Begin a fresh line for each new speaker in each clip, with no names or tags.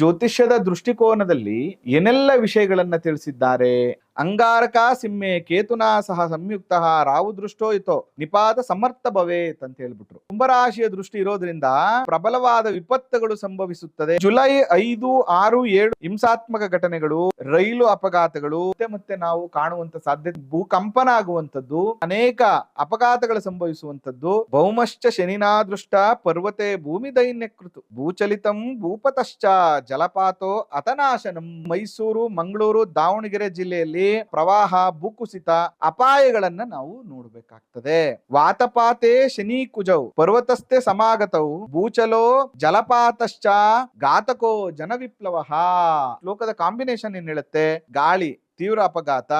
ಜ್ಯೋತಿಷ್ಯದ ದೃಷ್ಟಿಕೋನದಲ್ಲಿ ಏನೆಲ್ಲ ವಿಷಯಗಳನ್ನ ತಿಳಿಸಿದ್ದಾರೆ? ಅಂಗಾರಕ ಸಿಂಹೆ ಕೇತುನ ಸಹ ಸಂಯುಕ್ತ ರಾವು ದೃಷ್ಟೋ ಇತೋ ನಿಪಾತ ಸಮರ್ಥ ಭವೇತ್ ಅಂತ ಹೇಳ್ಬಿಟ್ರು. ಕುಂಭರಾಶಿಯ ದೃಷ್ಟಿ ಇರೋದ್ರಿಂದ ಪ್ರಬಲವಾದ ವಿಪತ್ತುಗಳು ಸಂಭವಿಸುತ್ತದೆ. ಜುಲೈ ಐದು ಆರು ಏಳು ಹಿಂಸಾತ್ಮಕ ಘಟನೆಗಳು, ರೈಲು ಅಪಘಾತಗಳು, ಮತ್ತೆ ಮತ್ತೆ ನಾವು ಕಾಣುವಂತ ಸಾಧ್ಯತೆ ಭೂಕಂಪನ ಆಗುವಂತದ್ದು ಅನೇಕ ಅಪಘಾತಗಳು ಸಂಭವಿಸುವಂತದ್ದು ಭೌಮಶ್ಚ ಶನಿನಾದೃಷ್ಟ ಪರ್ವತೆ ಭೂಮಿ ದೈನ್ಯ ಕೃತು ಭೂಚಲಿತಂ ಭೂಪತಶ್ಚ ಜಲಪಾತೋ ಅತನಾಶನಂ ಮೈಸೂರು, ಮಂಗಳೂರು, ದಾವಣಗೆರೆ ಜಿಲ್ಲೆಯಲ್ಲಿ ಪ್ರವಾಹ, ಭೂಕುಸಿತ, ಅಪಾಯಗಳನ್ನ ನಾವು ನೋಡ್ಬೇಕಾಗ್ತದೆ. ವಾತಪಾತೆ ಶನಿ ಕುಜವು ಪರ್ವತಸ್ಥೆ ಸಮಾಗತವು ಭೂಚಲೋ ಜಲಪಾತಶ್ಚ ಘಾತಕೋ ಜನವಿಪ್ಲವ. ಶ್ಲೋಕದ ಕಾಂಬಿನೇಷನ್ ಏನ್ ಹೇಳುತ್ತೆ? ಗಾಳಿ. ತೀವ್ರ ಅಪಘಾತ,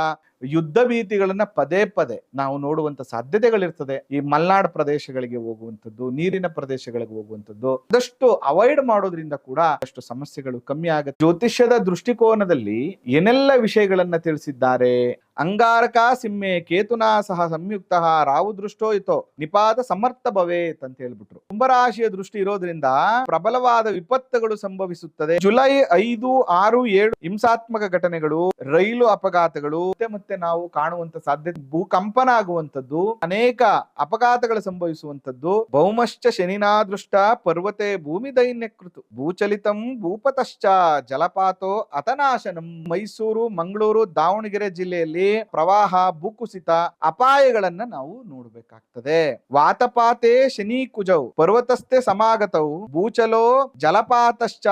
ಯುದ್ಧ ಭೀತಿಗಳನ್ನ ಪದೇ ಪದೇ ನಾವು ನೋಡುವಂತ ಸಾಧ್ಯತೆಗಳಿರ್ತದೆ. ಈ ಮಲ್ನಾಡ್ ಪ್ರದೇಶಗಳಿಗೆ ಹೋಗುವಂಥದ್ದು, ನೀರಿನ ಪ್ರದೇಶಗಳಿಗೆ ಹೋಗುವಂಥದ್ದು ಅದಷ್ಟು ಅವಾಯ್ಡ್ ಮಾಡೋದ್ರಿಂದ ಕೂಡ ಅಷ್ಟು ಸಮಸ್ಯೆಗಳು ಕಮ್ಮಿ ಆಗುತ್ತೆ. ಜ್ಯೋತಿಷ್ಯದ ದೃಷ್ಟಿಕೋನದಲ್ಲಿ ಏನೆಲ್ಲ ವಿಷಯಗಳನ್ನ ತಿಳಿಸಿದ್ದಾರೆ? ಅಂಗಾರಕ ಸಿಂಹೆ ಕೇತುನ ಸಹ ಸಂಯುಕ್ತ ರಾವು ದೃಷ್ಟೋ ಇತೋ ನಿಪಾತ ಸಮರ್ಥ ಭವೇತ್ ಅಂತ ಹೇಳ್ಬಿಟ್ರು. ಕುಂಭರಾಶಿಯ ದೃಷ್ಟಿ ಇರೋದ್ರಿಂದ ಪ್ರಬಲವಾದ ವಿಪತ್ತುಗಳು ಸಂಭವಿಸುತ್ತದೆ. ಜುಲೈ ಐದು ಆರು ಏಳು ಹಿಂಸಾತ್ಮಕ ಘಟನೆಗಳು, ರೈಲು ಅಪಘಾತಗಳು, ಮತ್ತೆ ಮತ್ತೆ ನಾವು ಕಾಣುವಂತ ಸಾಧ್ಯತೆ ಭೂಕಂಪನ ಆಗುವಂತದ್ದು ಅನೇಕ ಅಪಘಾತಗಳು ಸಂಭವಿಸುವಂತದ್ದು ಭೌಮಶ್ಚ ಶನಿನಾದೃಷ್ಟ ಪರ್ವತೆ ಭೂಮಿ ದೈನ್ಯ ಕೃತು ಭೂಚಲಿತಂ ಭೂಪತಶ್ಚ ಜಲಪಾತೋ ಅತನಾಶನಂ ಮೈಸೂರು, ಮಂಗಳೂರು, ದಾವಣಗೆರೆ ಜಿಲ್ಲೆಯಲ್ಲಿ ಪ್ರವಾಹ ಭೂಕುಸಿತ ಅಪಾಯಗಳನ್ನ ನಾವು ನೋಡ್ಬೇಕಾಗ್ತದೆ. ವಾತಪಾತೆ ಶನಿ ಕುಜವು ಪರ್ವತಸ್ಥೆ ಸಮಾಗತವು ಭೂಚಲೋ ಜಲಪಾತಶ್ಚ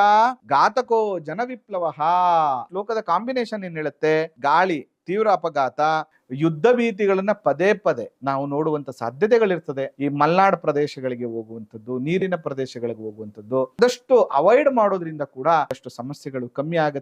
ಘಾತಕೋ ಜನವಿಪ್ಲವ. ಲೋಕದ ಕಾಂಬಿನೇಷನ್ ಏನ್ ಹೇಳುತ್ತೆ? ಗಾಳಿ, ತೀವ್ರ ಅಪಘಾತ, ಯುದ್ಧ ಭೀತಿಗಳನ್ನ ಪದೇ ಪದೇ ನಾವು ನೋಡುವಂತ ಸಾಧ್ಯತೆಗಳಿರ್ತದೆ. ಈ ಮಲ್ನಾಡ್ ಪ್ರದೇಶಗಳಿಗೆ ಹೋಗುವಂತದ್ದು ನೀರಿನ ಪ್ರದೇಶಗಳಿಗೆ ಹೋಗುವಂತದ್ದು ಆದಷ್ಟು ಅವಾಯ್ಡ್ ಮಾಡೋದ್ರಿಂದ ಕೂಡ ಅಷ್ಟು ಸಮಸ್ಯೆಗಳು ಕಮ್ಮಿ ಆಗುತ್ತೆ.